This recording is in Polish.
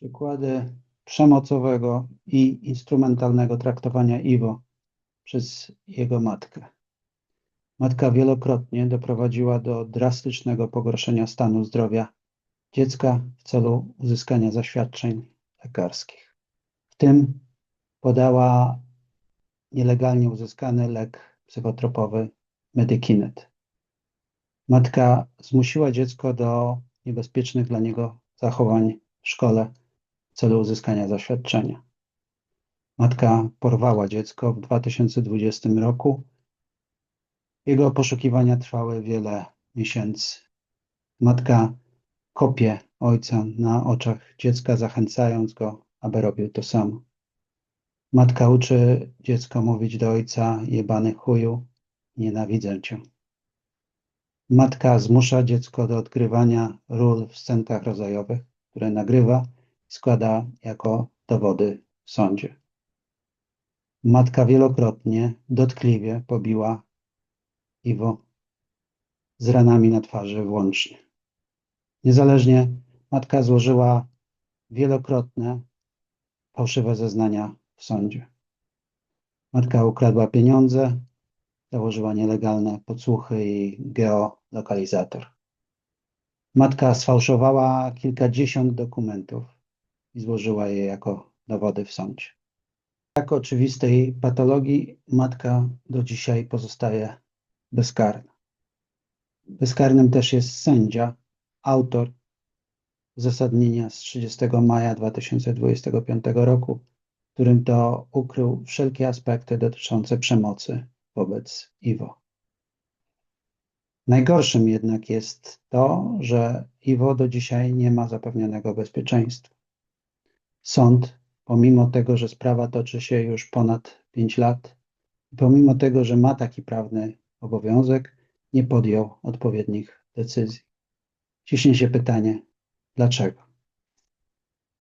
przykłady przemocowego i instrumentalnego traktowania Iwo przez jego matkę. Matka wielokrotnie doprowadziła do drastycznego pogorszenia stanu zdrowia dziecka w celu uzyskania zaświadczeń lekarskich. W tym podała nielegalnie uzyskany lek psychotropowy Medikinet. Matka zmusiła dziecko do niebezpiecznych dla niego zachowań w szkole celu uzyskania zaświadczenia. Matka porwała dziecko w 2020 roku. Jego poszukiwania trwały wiele miesięcy. Matka kopie ojca na oczach dziecka, zachęcając go, aby robił to samo. Matka uczy dziecko mówić do ojca: Jebany chuju, nienawidzę cię. Matka zmusza dziecko do odgrywania ról w scenkach rodzajowych, które nagrywa składa jako dowody w sądzie. Matka wielokrotnie, dotkliwie pobiła Iwo z ranami na twarzy włącznie. Niezależnie matka złożyła wielokrotne fałszywe zeznania w sądzie. Matka ukradła pieniądze, założyła nielegalne podsłuchy i geolokalizator. Matka sfałszowała kilkadziesiąt dokumentów i złożyła je jako dowody w sądzie. Tak oczywistej patologii matka do dzisiaj pozostaje bezkarna. Bezkarnym też jest sędzia, autor uzasadnienia z 30 maja 2025 roku, którym to ukrył wszelkie aspekty dotyczące przemocy wobec Iwo. Najgorszym jednak jest to, że Iwo do dzisiaj nie ma zapewnionego bezpieczeństwa. Sąd, pomimo tego, że sprawa toczy się już ponad 5 lat, pomimo tego, że ma taki prawny obowiązek, nie podjął odpowiednich decyzji. Ciśnie się pytanie, dlaczego?